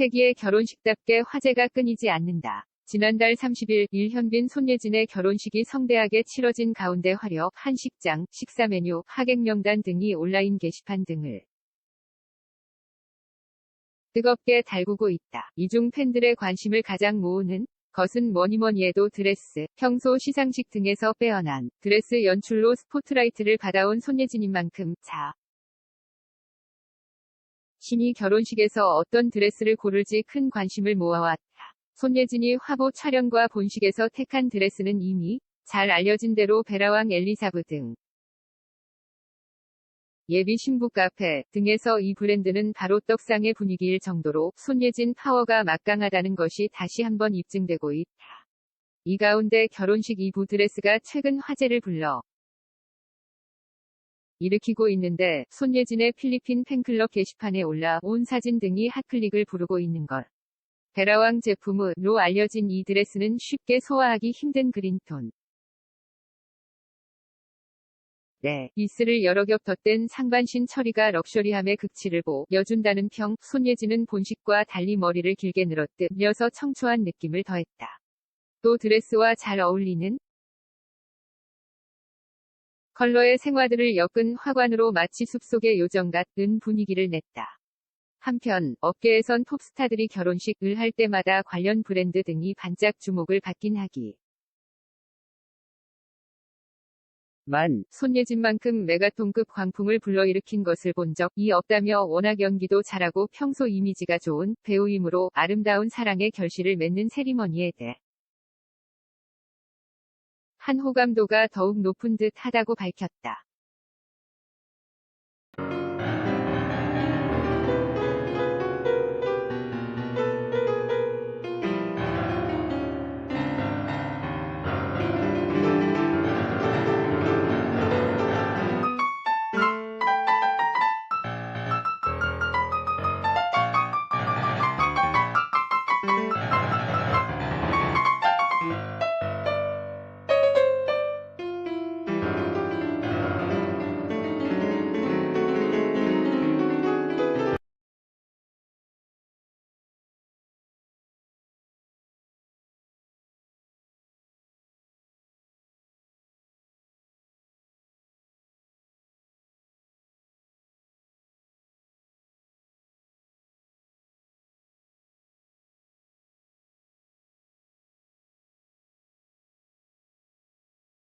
세기의 결혼식답게 화제가 끊이지 않는다. 지난달 30일 일현빈 손예진의 결혼식이 성대하게 치러진 가운데 화력, 한식장, 식사 메뉴, 하객 명단 등이 온라인 게시판 등을 뜨겁게 달구고 있다. 이중 팬들의 관심을 가장 모으는 것은 뭐니뭐니 해도 드레스, 평소 시상식 등에서 빼어난 드레스 연출로 스포트라이트를 받아온 손예진인 만큼 자. 신이 결혼식에서 어떤 드레스를 고를지 큰 관심을 모아왔다. 손예진이 화보 촬영과 본식에서 택한 드레스는 이미 잘 알려진 대로 베라왕 엘리사브 등 예비 신부 카페 등에서 이 브랜드는 바로 떡상의 분위기일 정도로 손예진 파워가 막강하다는 것이 다시 한번 입증되고 있다. 이 가운데 결혼식 2부 드레스가 최근 화제를 불러 일으키고 있는데 손예진의 필리핀 팬클럽 게시판에 올라온 사진 등이 핫클릭을 부르고 있는 것. 베라왕 제품으로 알려진 이 드레스는 쉽게 소화하기 힘든 그린톤. 네, 이스를 여러 겹 덧댄 상반신 처리가 럭셔리함의 극치를 보여준다는 평, 손예진은 본식과 달리 머리를 길게 늘어뜨려서 청초한 느낌을 더했다. 또 드레스와 잘 어울리는 컬러의 생화들을 엮은 화관으로 마치 숲속의 요정 같은 분위기를 냈다. 한편, 업계에선 톱스타들이 결혼식을 할 때마다 관련 브랜드 등이 반짝 주목을 받긴 하기. 만, 손예진만큼 메가톤급 광풍을 불러일으킨 것을 본 적이 없다며 워낙 연기도 잘하고 평소 이미지가 좋은 배우이므로 아름다운 사랑의 결실을 맺는 세리머니에 대해 한 호감도가 더욱 높은 듯 하다고 밝혔다.